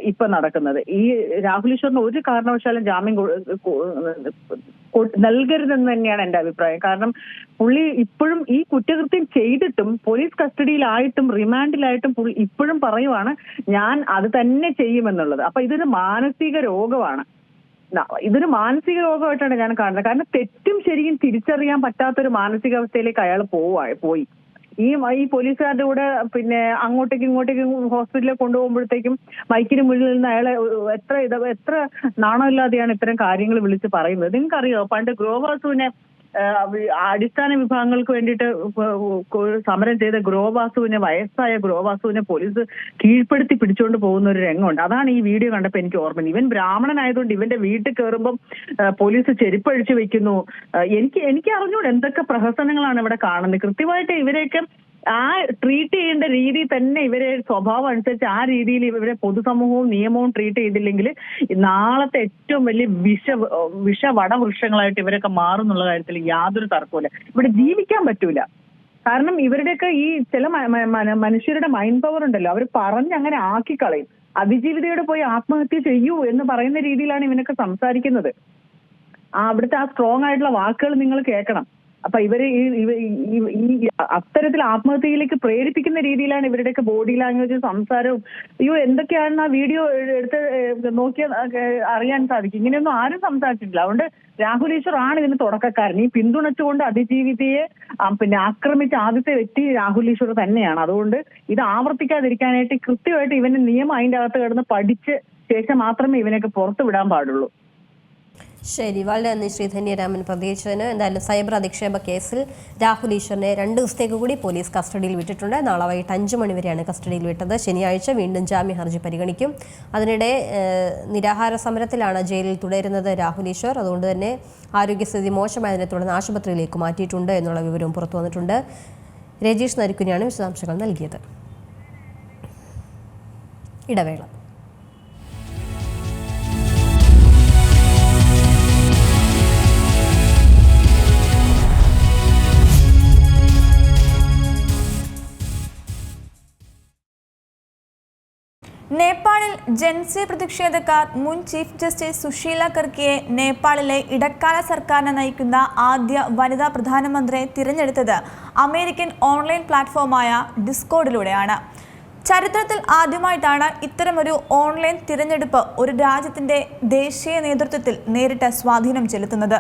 ഇപ്പൊ നടക്കുന്നത്. ഈ രാഹുൽ ഈശ്വറിന് ഒരു കാരണവശാലും ജാമ്യം നൽകരുതെന്ന് തന്നെയാണ് എന്റെ അഭിപ്രായം. കാരണം പുള്ളി ഇപ്പോഴും ഈ കുറ്റകൃത്യം ചെയ്തിട്ടും പോലീസ് കസ്റ്റഡിയിലായിട്ടും റിമാൻഡിലായിട്ടും പുള്ളി ഇപ്പോഴും പറയുവാണ് ഞാൻ അത് തന്നെ ചെയ്യുമെന്നുള്ളത്. അപ്പൊ ഇതൊരു മാനസിക രോഗമാണ്. ഇതൊരു മാനസിക രോഗമായിട്ടാണ് ഞാൻ കാണുന്നത്. കാരണം തെറ്റും ശരിയും തിരിച്ചറിയാൻ പറ്റാത്തൊരു മാനസികാവസ്ഥയിലേക്ക് അയാൾ പോവാ പോയി. ഈ ഈ പോലീസുകാരുടെ കൂടെ പിന്നെ അങ്ങോട്ടേക്കും ഇങ്ങോട്ടേക്കും ഹോസ്പിറ്റലിൽ കൊണ്ടുപോകുമ്പോഴത്തേക്കും മൈക്കിന് മുന്നിൽ നിന്ന് അയാളെ എത്ര ഇത് എത്ര നാണമില്ലാതെയാണ് ഇത്തരം കാര്യങ്ങൾ വിളിച്ച് പറയുന്നത്. നിങ്ങൾക്കറിയോ? പണ്ട് വി- അടിസ്ഥാന വിഭാഗങ്ങൾക്ക് വേണ്ടിയിട്ട് സമരം ചെയ്ത ഗ്രോവാസുവിനെ വയസ്സായ ഗ്രോവാസുവിനെ പോലീസ് കീഴ്പ്പെടുത്തി പിടിച്ചുകൊണ്ട് പോകുന്ന ഒരു രംഗമുണ്ട്. അതാണ് ഈ വീഡിയോ കണ്ടപ്പോൾ എനിക്ക് ഓർമ്മ ഇവൻ ബ്രാഹ്മണനായതുകൊണ്ട് ഇവന്റെ വീട്ടിൽ കയറുമ്പം പോലീസ് ചെരുപ്പഴിച്ചു വെക്കുന്നു. എനിക്ക് എനിക്ക് അറിഞ്ഞുകൂടെ എന്തൊക്കെ പ്രഹസനങ്ങളാണ് ഇവിടെ കാണുന്നത്. കൃത്യമായിട്ട് ഇവരെയൊക്കെ ആ ട്രീറ്റ് ചെയ്യേണ്ട രീതി തന്നെ ഇവരെ സ്വഭാവം അനുസരിച്ച് ആ രീതിയിൽ ഇവരെ പൊതുസമൂഹവും നിയമവും ട്രീറ്റ് ചെയ്തില്ലെങ്കിൽ നാളത്തെ ഏറ്റവും വലിയ വിഷ വിഷ വടവൃക്ഷങ്ങളായിട്ട് ഇവരൊക്കെ മാറുന്നുള്ള കാര്യത്തിൽ യാതൊരു തർക്കവുമില്ല. ഇവിടെ ജീവിക്കാൻ പറ്റൂല. കാരണം ഇവരുടെയൊക്കെ ഈ ചില മനുഷ്യരുടെ മൈൻഡ് പവർ ഉണ്ടല്ലോ. അവർ പറഞ്ഞ് അങ്ങനെ ആക്കിക്കളയും. അതിജീവിതയോട് പോയി ആത്മഹത്യ ചെയ്യൂ എന്ന് പറയുന്ന രീതിയിലാണ് ഇവനൊക്കെ സംസാരിക്കുന്നത്. ആ അവിടുത്തെ ആ സ്ട്രോങ് ആയിട്ടുള്ള വാക്കുകൾ നിങ്ങൾ കേൾക്കണം. അപ്പൊ ഇവർ ഈ ഈ- അത്തരത്തിൽ ആത്മഹത്യയിലേക്ക് പ്രേരിപ്പിക്കുന്ന രീതിയിലാണ് ഇവരുടെയൊക്കെ ബോഡി ലാംഗ്വേജ് സംസാരവും. അയ്യോ എന്തൊക്കെയാണെന്ന് ആ വീഡിയോ എടുത്ത് നോക്കിയ നോക്കിയാൽ അറിയാൻ സാധിക്കും. ഇങ്ങനെയൊന്നും ആരും സംസാരിച്ചിട്ടില്ല. അതുകൊണ്ട് രാഹുൽ ഈശ്വർ ആണ് ഇതിന് തുടക്കക്കാരൻ. ഈ പിന്തുണച്ചുകൊണ്ട് അതിജീവിതയെ പിന്നെ ആക്രമിച്ച ആദ്യത്തെ വ്യക്തി രാഹുൽ ഈശ്വർ തന്നെയാണ്. അതുകൊണ്ട് ഇത് ആവർത്തിക്കാതിരിക്കാനായിട്ട് കൃത്യമായിട്ട് ഇവന് നിയമം അതിന്റെ അകത്ത് കിടന്ന് പഠിച്ച് ശേഷം മാത്രമേ ഇവനൊക്കെ പുറത്തു വിടാൻ പാടുള്ളൂ. ശരി വളരെ നന്ദി ശ്രീ ധന്യരാമൻ പ്രതികരിച്ചതിന്. എന്തായാലും സൈബർ അധിക്ഷേപ കേസിൽ രാഹുൽ ഈശ്വറിനെ രണ്ട് ദിവസത്തേക്ക് കൂടി പോലീസ് കസ്റ്റഡിയിൽ വിട്ടിട്ടുണ്ട്. നാളെ വൈകിട്ട് അഞ്ച് മണിവരെയാണ് കസ്റ്റഡിയിൽ വിട്ടത്. ശനിയാഴ്ച വീണ്ടും ജാമ്യ ഹർജി പരിഗണിക്കും. അതിനിടെ നിരാഹാര സമരത്തിലാണ് ജയിലിൽ തുടരുന്നത് രാഹുൽ ഈശ്വർ. അതുകൊണ്ട് തന്നെ ആരോഗ്യസ്ഥിതി മോശമായതിനെ തുടർന്ന് ആശുപത്രിയിലേക്ക് മാറ്റിയിട്ടുണ്ട് എന്നുള്ള വിവരവും പുറത്തു വന്നിട്ടുണ്ട്. രജീഷ് നരിക്കുനിയാണ് വിശദാംശങ്ങൾ നൽകിയത്. ഇടവേള. നേപ്പാളിൽ ജൻസി പ്രതിഷേധക്കാർ മുൻ ചീഫ് ജസ്റ്റിസ് സുശീല കർക്കിയെ നേപ്പാളിലെ ഇടക്കാല സർക്കാരിനെ നയിക്കുന്ന ആദ്യ വനിതാ പ്രധാനമന്ത്രിയെ തിരഞ്ഞെടുത്തത് അമേരിക്കൻ ഓൺലൈൻ പ്ലാറ്റ്ഫോമായ ഡിസ്കോഡിലൂടെയാണ്. ചരിത്രത്തിൽ ആദ്യമായിട്ടാണ് ഇത്തരമൊരു ഓൺലൈൻ തിരഞ്ഞെടുപ്പ് ഒരു രാജ്യത്തിന്റെ ദേശീയ നേതൃത്വത്തിൽ നേരിട്ട് സ്വാധീനം ചെലുത്തുന്നത്.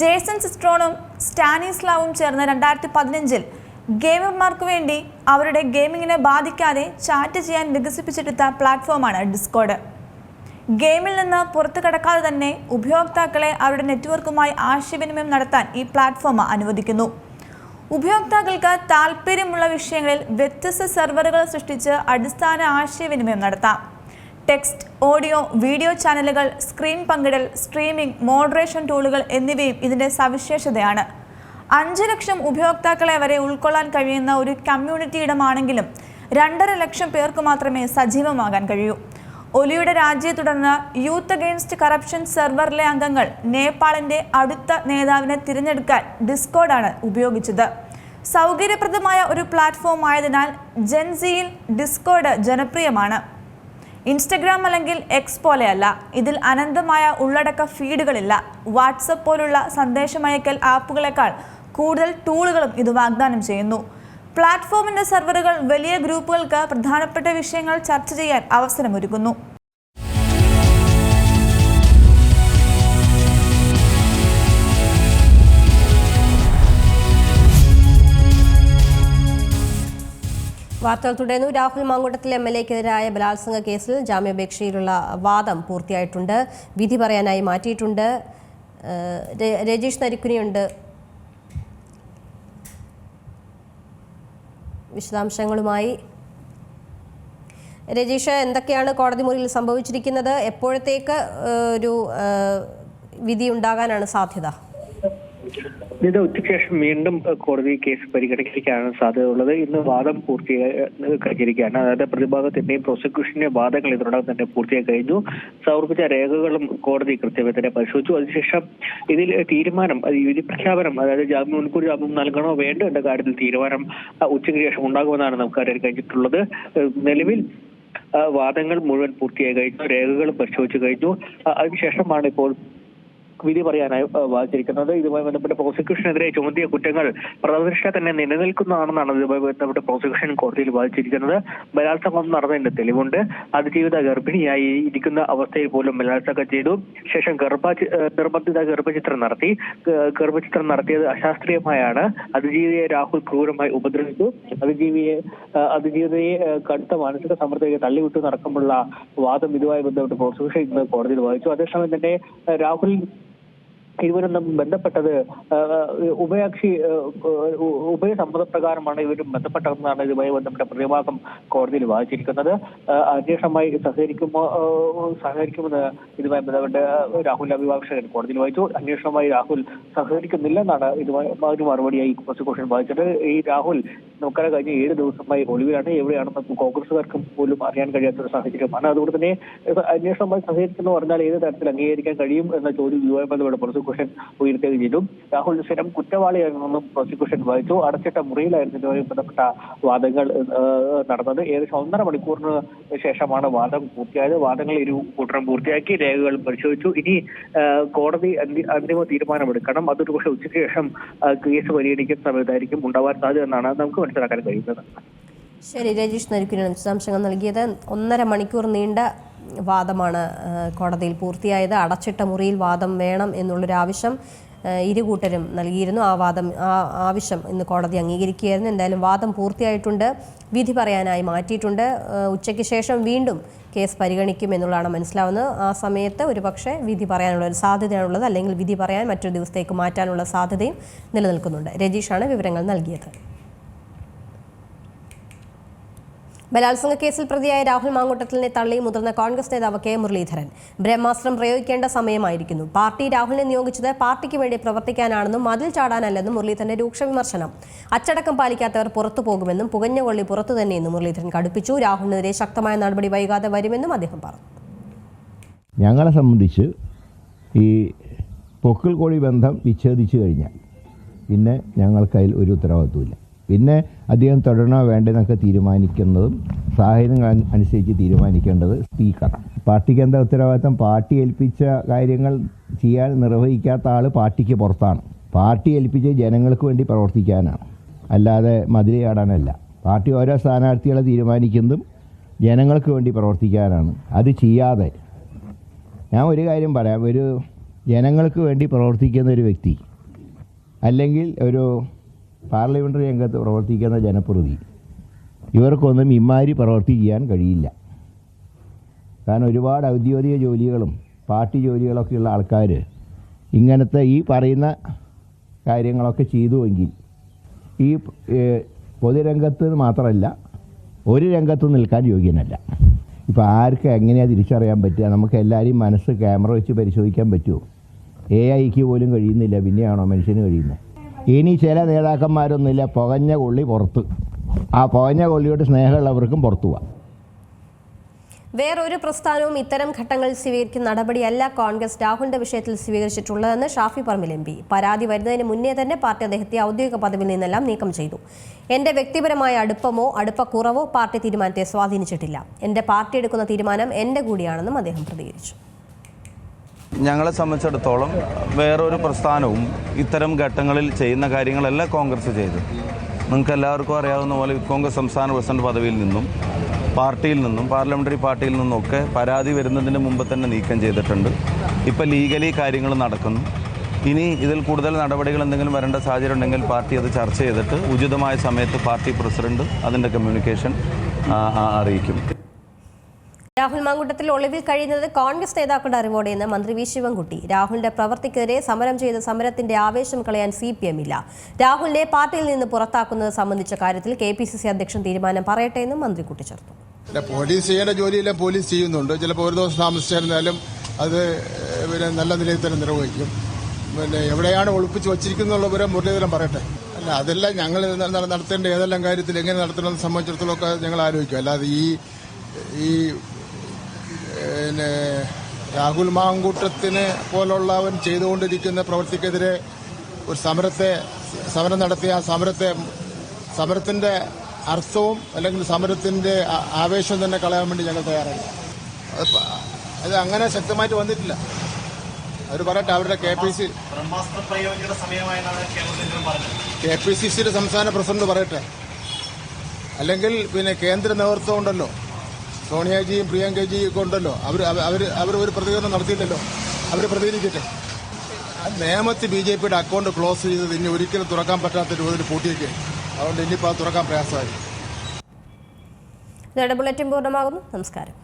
ജേസൺ സിസ്ട്രോണും സ്റ്റാനിസ്ലാവും ചേർന്ന് രണ്ടായിരത്തി പതിനഞ്ചിൽ ഗെയിമർമാർക്ക് വേണ്ടി അവരുടെ ഗെയിമിങ്ങിനെ ബാധിക്കാതെ ചാറ്റ് ചെയ്യാൻ വികസിപ്പിച്ചെടുത്ത പ്ലാറ്റ്ഫോമാണ് ഡിസ്കോഡ്. ഗെയിമിൽ നിന്ന് പുറത്തു കടക്കാതെ തന്നെ ഉപയോക്താക്കളെ അവരുടെ നെറ്റ്വർക്കുമായി ആശയവിനിമയം നടത്താൻ ഈ പ്ലാറ്റ്ഫോം അനുവദിക്കുന്നു. ഉപയോക്താക്കൾക്ക് താല്പര്യമുള്ള വിഷയങ്ങളിൽ വ്യത്യസ്ത സെർവറുകൾ സൃഷ്ടിച്ച് അടിസ്ഥാന ആശയവിനിമയം നടത്താം. ടെക്സ്റ്റ് ഓഡിയോ വീഡിയോ ചാനലുകൾ സ്ക്രീൻ പങ്കിടൽ സ്ട്രീമിംഗ് മോഡറേഷൻ ടൂളുകൾ എന്നിവയും ഇതിന്റെ സവിശേഷതയാണ്. അഞ്ച് ലക്ഷം ഉപയോക്താക്കളെ വരെ ഉൾക്കൊള്ളാൻ കഴിയുന്ന ഒരു കമ്മ്യൂണിറ്റി ഇടമാണെങ്കിലും രണ്ടര ലക്ഷം പേർക്ക് മാത്രമേ സജീവമാകാൻ കഴിയൂ. ഒലിയുടെ രാജിയെ തുടർന്ന് യൂത്ത് അഗെയിൻസ്റ്റ് കറപ്ഷൻ സെർവറിലെ അംഗങ്ങൾ നേപ്പാളിന്റെ അടുത്ത നേതാവിനെ തിരഞ്ഞെടുക്കാൻ ഡിസ്കോഡാണ് ഉപയോഗിച്ചത്. സൗകര്യപ്രദമായ ഒരു പ്ലാറ്റ്ഫോം ആയതിനാൽ ജെൻസിയിൽ ഡിസ്കോഡ് ജനപ്രിയമാണ്. ഇൻസ്റ്റഗ്രാം അല്ലെങ്കിൽ എക്സ് പോലെയല്ല ഇതിൽ അനന്തമായ ഉള്ളടക്ക ഫീഡുകളില്ല വാട്സപ്പ് പോലുള്ള സന്ദേശമയക്കൽ ആപ്പുകളെക്കാൾ കൂടുതൽ ടൂളുകളും ഇത് വാഗ്ദാനം ചെയ്യുന്നു. പ്ലാറ്റ്ഫോമിന്റെ സെർവറുകൾ വലിയ ഗ്രൂപ്പുകൾക്ക് പ്രധാനപ്പെട്ട വിഷയങ്ങൾ ചർച്ച ചെയ്യാൻ അവസരമൊരുക്കുന്നു. വാർത്തകൾ തുടരുന്നു. രാഹുൽ മാങ്കൂട്ടത്തിൽ എം എൽ എക്കെതിരായ ബലാത്സംഗ കേസിൽ ജാമ്യാപേക്ഷയിലുള്ള വാദം പൂർത്തിയായിട്ടുണ്ട്. വിധി പറയാനായി മാറ്റിയിട്ടുണ്ട്. രജീഷ് നരിക്കുനിയുണ്ട്. വിശദാംശങ്ങളുമായി. രജീഷ് എന്തൊക്കെയാണ് കോടതി മുറിയിൽ സംഭവിച്ചിരിക്കുന്നത്? എപ്പോഴത്തേക്ക് ഒരു വിധി ഉണ്ടാകാനാണ് സാധ്യത? ഇത് ഉച്ചയ്ക്ക് ശേഷം വീണ്ടും കോടതി കേസ് പരിഗണിക്കാനാണ് സാധ്യതയുള്ളത്. ഇന്ന് വാദം കഴിഞ്ഞിരിക്കുകയാണ്. അതായത് പ്രതിഭാഗത്തിന്റെയും പ്രോസിക്യൂഷന്റെയും വാദങ്ങൾ ഇതിനോടകം തന്നെ പൂർത്തിയായി കഴിഞ്ഞു. സമർപ്പിച്ച രേഖകളും കോടതി കൃത്യമായി തന്നെ പരിശോധിച്ചു. അതിനുശേഷം ഇതിൽ തീരുമാനം വിധി പ്രഖ്യാപനം അതായത് ജാമ്യം മുൻകൂർ ജാമ്യം നൽകണോ വേണ്ടോ എന്ന കാര്യത്തിൽ തീരുമാനം ഉച്ചയ്ക്ക് ശേഷം ഉണ്ടാകുമെന്നാണ് നമുക്ക് അറിയാൻ കഴിഞ്ഞിട്ടുള്ളത്. നിലവിൽ വാദങ്ങൾ മുഴുവൻ പൂർത്തിയായി കഴിഞ്ഞു. രേഖകൾ പരിശോധിച്ചു കഴിഞ്ഞു. അതിനുശേഷമാണ് ഇപ്പോൾ വിധി പറയാനായി വാദിച്ചിരിക്കുന്നത് ഇതുമായി ബന്ധപ്പെട്ട് പ്രോസിക്യൂഷനെതിരെ ചുമത്തിയ കുറ്റങ്ങൾ പ്രദർശന തന്നെ നിലനിൽക്കുന്നതാണെന്നാണ് ഇതുമായി ബന്ധപ്പെട്ട് പ്രോസിക്യൂഷൻ കോടതിയിൽ വാദിച്ചിരിക്കുന്നത് ബലാത്സംഗം നടന്നതിന്റെ തെളിവുണ്ട്. അതിജീവിത ഗർഭിണിയായി ഇരിക്കുന്ന അവസ്ഥയിൽ പോലും ബലാത്സംഗം ചെയ്തു. ശേഷം ഗർഭ നിർബന്ധിത ഗർഭചിത്രം നടത്തി. ഗർഭചിത്രം നടത്തിയത് അശാസ്ത്രീയമായാണ്. അതിജീവിയെ രാഹുൽ ക്രൂരമായി ഉപദ്രവിച്ചു. അതിജീവിയെ അതിജീവിതയെ കടുത്ത മാനസിക സമ്മർദ്ദത്തെ തള്ളിവിട്ടു നടക്കുമുള്ള വാദം ഇതുമായി ബന്ധപ്പെട്ട് പ്രോസിക്യൂഷൻ ഇന്ന് കോടതിയിൽ വാദിച്ചു അതേസമയം തന്നെ രാഹുൽ തമ്മിൽ ബന്ധപ്പെട്ടത് ഉഭയകക്ഷി ഉഭയസമ്മതപ്രകാരമാണ് ഇവരും ബന്ധപ്പെട്ടതെന്നാണ് ഇതുമായി ബന്ധപ്പെട്ട പ്രതിഭാഗം കോടതിയിൽ വാദിച്ചിരിക്കുന്നത് ആ, അന്വേഷണമായി സഹകരിക്കുമോ സഹകരിക്കുമെന്ന് ഇതുമായി ബന്ധപ്പെട്ട് രാഹുൽ അഭിഭാഷകൻ കോടതിയിൽ വായിച്ചു. അന്വേഷണമായി രാഹുൽ സഹകരിക്കുന്നില്ലെന്നാണ് ഇതുമായി ഒരു മറുപടിയായി പ്രോസിക്യൂഷൻ വാദിച്ചത് ഈ രാഹുൽ നമുക്കറിയാം കഴിഞ്ഞ ഏഴ് ദിവസമായി ഒളിവിലാണ്. എവിടെയാണെന്ന് കോൺഗ്രസുകാർക്കും പോലും അറിയാൻ കഴിയാത്ത ഒരു സാഹചര്യമാണ്. അതുകൊണ്ട് തന്നെ അന്വേഷണമായി സഹകരിക്കുന്നു പറഞ്ഞാൽ ഏത് തരത്തിൽ അംഗീകരിക്കാൻ കഴിയും എന്ന ചോദ്യം ഇതുമായി ബന്ധപ്പെട്ട് പ്രോസിക്യൂഷൻ ഉയർത്തുകയും ചെയ്തു രാഹുൽ സ്ഥിരം കുറ്റവാളിയാണെന്നും പ്രോസിക്യൂഷൻ വായിച്ചു അടച്ചിട്ട മുറിയിലായിരുന്നു ഇതുമായി ബന്ധപ്പെട്ട വാദങ്ങൾ നടന്നത്. ഏകദേശം ഒന്നര മണിക്കൂറിന് ശേഷമാണ് വാദം പൂർത്തിയായത്. വാദങ്ങൾ ഇരു കൂട്ടരും പൂർത്തിയാക്കി. രേഖകൾ പരിശോധിച്ചു. ഇനി കോടതി അന്തി- അന്തിമ തീരുമാനമെടുക്കണം. അതൊരു പക്ഷേ ഉച്ചയ്ക്ക് ശേഷം കേസ് പരിഗണിക്കുന്ന സമയത്തായിരിക്കും ഉണ്ടാവാൻ സാധ്യത എന്നാണ് നമുക്ക് മനസ്സിലാക്കാൻ കഴിയുന്നത്. ശരി രജീഷ് നരുക്കിനാണ് വിശദാംശങ്ങൾ നൽകിയത്. ഒന്നര മണിക്കൂർ നീണ്ട വാദമാണ് കോടതിയിൽ പൂർത്തിയായത്. അടച്ചിട്ട മുറിയിൽ വാദം വേണം എന്നുള്ളൊരു ആവശ്യം ഇരു കൂട്ടരും നൽകിയിരുന്നു. ആ വാദം ആ ആവശ്യം ഇന്ന് കോടതി അംഗീകരിക്കുകയായിരുന്നു. എന്തായാലും വാദം പൂർത്തിയായിട്ടുണ്ട്. വിധി പറയാനായി മാറ്റിയിട്ടുണ്ട്. ഉച്ചയ്ക്ക് ശേഷം വീണ്ടും കേസ് പരിഗണിക്കും എന്നുള്ളതാണ് മനസ്സിലാവുന്നത്. ആ സമയത്ത് ഒരുപക്ഷെ വിധി പറയാനുള്ള ഒരു സാധ്യതയാണുള്ളത് അല്ലെങ്കിൽ വിധി പറയാൻ മറ്റൊരു ദിവസത്തേക്ക് മാറ്റാനുള്ള സാധ്യതയും നിലനിൽക്കുന്നുണ്ട്. രജീഷാണ് വിവരങ്ങൾ നൽകിയത്. ബലാത്സംഗ കേസിൽ പ്രതിയായ രാഹുൽ മാങ്കൂട്ടത്തിലിനെ തള്ളി മുതിർന്ന കോൺഗ്രസ് നേതാവ് കെ മുരളീധരൻ. ബ്രഹ്മാസ്ത്രം പ്രയോഗിക്കേണ്ട സമയമായിരിക്കുന്നു. പാർട്ടി രാഹുലിനെ നിയോഗിച്ചത് പാർട്ടിക്ക് വേണ്ടി പ്രവർത്തിക്കാനാണെന്നും മതിൽ ചാടാനല്ലെന്നും മുരളീധരന്റെ രൂക്ഷ വിമർശനം. അച്ചടക്കം പാലിക്കാത്തവർ പുറത്തു പോകുമെന്നും പുകഞ്ഞ കൊള്ളി പുറത്തു തന്നെയെന്നും മുരളീധരൻ കടുപ്പിച്ചു. രാഹുലിനെതിരെ ശക്തമായ നടപടി വൈകാതെ വരുമെന്നും അദ്ദേഹം പറഞ്ഞു. ഞങ്ങളെ സംബന്ധിച്ച് ഈ പൊക്കിൾ കോഴി ബന്ധം വിച്ഛേദിച്ചു കഴിഞ്ഞാൽ പിന്നെ ഞങ്ങൾക്കതിൽ ഒരു ഉത്തരവാദിത്വമില്ല പിന്നെ അദ്ദേഹം തുടരണോ വേണ്ടെന്നൊക്കെ തീരുമാനിക്കുന്നതും സാഹചര്യങ്ങൾ അനുസരിച്ച് തീരുമാനിക്കേണ്ടത് സ്പീക്കറാണ്. പാർട്ടിക്ക് എന്താ ഉത്തരവാദിത്തം? പാർട്ടി ഏൽപ്പിച്ച കാര്യങ്ങൾ ചെയ്യാൻ നിർവഹിക്കാത്ത ആൾ പാർട്ടിക്ക് പുറത്താണ്. പാർട്ടി ഏൽപ്പിച്ച് ജനങ്ങൾക്ക് വേണ്ടി പ്രവർത്തിക്കാനാണ്. അല്ലാതെ മതിലയാടാനല്ല. പാർട്ടി ഓരോ സ്ഥാനാർത്ഥികളെ തീരുമാനിക്കുന്നതും ജനങ്ങൾക്ക് വേണ്ടി പ്രവർത്തിക്കാനാണ്. അത് ചെയ്യാതെ ഞാൻ ഒരു കാര്യം പറയാം. ഒരു ജനങ്ങൾക്ക് വേണ്ടി പ്രവർത്തിക്കുന്ന ഒരു വ്യക്തി അല്ലെങ്കിൽ ഒരു പാർലമെന്ററി രംഗത്ത് പ്രവർത്തിക്കുന്ന ജനപ്രതി. ഇവർക്കൊന്നും ഇമാരി പ്രവർത്തി ചെയ്യാൻ കഴിയില്ല. കാരണം ഒരുപാട് ഔദ്യോഗിക ജോലികളും പാർട്ടി ജോലികളൊക്കെയുള്ള ആൾക്കാർ ഇങ്ങനത്തെ ഈ പറയുന്ന കാര്യങ്ങളൊക്കെ ചെയ്തുവെങ്കിൽ ഈ പൊതുരംഗത്ത് മാത്രമല്ല ഒരു രംഗത്ത് നിൽക്കാൻ യോഗ്യനല്ല. ഇപ്പോൾ ആർക്ക് എങ്ങനെയാണ് തിരിച്ചറിയാൻ പറ്റുക? നമുക്ക് എല്ലാവരെയും മനസ്സ് ക്യാമറ വെച്ച് പരിശോധിക്കാൻ പറ്റുമോ? എ ഐക്ക് പോലും കഴിയുന്നില്ല. പിന്നെയാണോ മനുഷ്യന് കഴിയുന്നത്? ഇനി ചില നേതാക്കന്മാരൊന്നുമില്ല. പുകഞ്ഞ കൊള്ളി പുറത്ത്. ആ പുകഞ്ഞ കൊള്ളിയോട് സ്നേഹമുള്ളവർക്കും പുറത്തു പോവാം. വേറൊരു പ്രസ്ഥാനവും ഇത്തരം ഘട്ടങ്ങളിൽ സ്വീകരിക്കുന്ന നടപടിയല്ല കോൺഗ്രസ് രാഹുലിന്റെ വിഷയത്തിൽ സ്വീകരിച്ചിട്ടുള്ളതെന്ന് ഷാഫി പറമ്പിൽ എം പി. പരാതി വരുന്നതിന് മുന്നേ തന്നെ പാർട്ടി അദ്ദേഹത്തെ ഔദ്യോഗിക പദവിയിൽ നിന്നെല്ലാം നീക്കം ചെയ്തു. എന്റെ വ്യക്തിപരമായ അടുപ്പമോ അടുപ്പക്കുറവോ പാർട്ടി തീരുമാനത്തെ സ്വാധീനിച്ചിട്ടില്ല. എന്റെ പാർട്ടി എടുക്കുന്ന തീരുമാനം എന്റെ കൂടിയാണെന്നും അദ്ദേഹം പ്രതികരിച്ചു. ഞങ്ങളെ സംബന്ധിച്ചിടത്തോളം വേറൊരു പ്രസ്ഥാനവും ഇത്തരം ഘട്ടങ്ങളിൽ ചെയ്യുന്ന കാര്യങ്ങളല്ല കോൺഗ്രസ് ചെയ്തു നിങ്ങൾക്ക് എല്ലാവർക്കും അറിയാവുന്ന പോലെ കോൺഗ്രസ് സംസ്ഥാന പ്രസിഡന്റ് പദവിയിൽ നിന്നും പാർട്ടിയിൽ നിന്നും പാർലമെന്ററി പാർട്ടിയിൽ നിന്നൊക്കെ പരാതി വരുന്നതിന് മുമ്പ് തന്നെ നീക്കം ചെയ്തിട്ടുണ്ട്. ഇപ്പോൾ ലീഗലി കാര്യങ്ങൾ നടക്കുന്നു. ഇനി ഇതിൽ കൂടുതൽ നടപടികൾ എന്തെങ്കിലും വരേണ്ട സാഹചര്യം ഉണ്ടെങ്കിൽ പാർട്ടി അത് ചർച്ച ചെയ്തിട്ട് ഉചിതമായ സമയത്ത് പാർട്ടി പ്രസിഡന്റ് അതിന്റെ കമ്മ്യൂണിക്കേഷൻ അറിയിക്കും. രാഹുൽ മാങ്കുട്ടത്തിൽ ഒളിവിൽ കഴിയുന്നത് കോൺഗ്രസ് നേതാക്കളുടെ അറിവോടെയെന്ന് മന്ത്രി വി ശിവൻകുട്ടി. രാഹുലിന്റെ പ്രവർത്തിക്കെതിരെ സമരം ചെയ്ത സമരത്തിന്റെ ആവേശം കളയാൻ സി പി എം ഇല്ല രാഹുലിനെ പാർട്ടിയിൽ നിന്ന് പുറത്താക്കുന്നത് സംബന്ധിച്ച കാര്യത്തിൽ കെ പി സി സി അധ്യക്ഷൻ തീരുമാനം പറയട്ടെ എന്നും മന്ത്രി കൂട്ടിച്ചേർത്തു. പോലീസ് ചെയ്യേണ്ട ജോലിയെല്ലാം പോലീസ് ചെയ്യുന്നുണ്ട്. ചിലപ്പോൾ ഒരു ദിവസം താമസിച്ചിരുന്നാലും അത് പിന്നെ നല്ല നിലയിൽ തന്നെ നിർവഹിക്കും. പിന്നെ എവിടെയാണ് ഒളിപ്പിച്ച് വച്ചിരിക്കുന്നുള്ളവരെ മുരളീധരൻ പറയട്ടെ. അല്ല അതെല്ലാം ഞങ്ങൾ നടത്തേണ്ട ഏതെല്ലാം കാര്യത്തിൽ എങ്ങനെ നടത്തണമെന്ന് സംബന്ധിച്ചിടത്തോളം ഒക്കെ ഞങ്ങൾ ആലോചിക്കും. അല്ലാതെ ഈ ഈ പിന്നെ രാഹുൽ മാങ്കൂട്ടത്തിനെ പോലുള്ളവൻ ചെയ്തുകൊണ്ടിരിക്കുന്ന പ്രവൃത്തിക്കെതിരെ ഒരു സമരത്തെ സമരം നടത്തിയ ആ സമരത്തെ സമരത്തിന്റെ അർത്ഥവും അല്ലെങ്കിൽ സമരത്തിന്റെ ആവേശവും ആവേശം തന്നെ കളയാൻ വേണ്ടി ഞങ്ങൾ തയ്യാറായി. അത് അത് അങ്ങനെ ശക്തമായിട്ട് വന്നിട്ടില്ല. അവർ പറയട്ടെ അവരുടെ K P C K P C സിയുടെ സംസ്ഥാന പ്രസിഡന്റ് പറയട്ടെ. അല്ലെങ്കിൽ പിന്നെ കേന്ദ്ര നേതൃത്വം ഉണ്ടല്ലോ. സോണിയാജിയും പ്രിയങ്കജിയും ഒക്കെ ഉണ്ടല്ലോ. അവർ അവർ അവർ ഒരു പ്രതികരണം നടത്തിയില്ലല്ലോ അവർ പ്രതികരിക്കട്ടെ. നേമത്ത് ബി ജെ പിയുടെ അക്കൗണ്ട് ക്ലോസ് ചെയ്തത് ഇനി ഒരിക്കലും തുറക്കാൻ പറ്റാത്ത രൂപത്തിൽ പൂട്ടിയേക്ക്. അതുകൊണ്ട് ഇനിയിപ്പോൾ അത് തുറക്കാൻ പ്രയാസമായി. ബുള്ളറ്റിൻ പൂർണമാകുന്നു. നമസ്കാരം.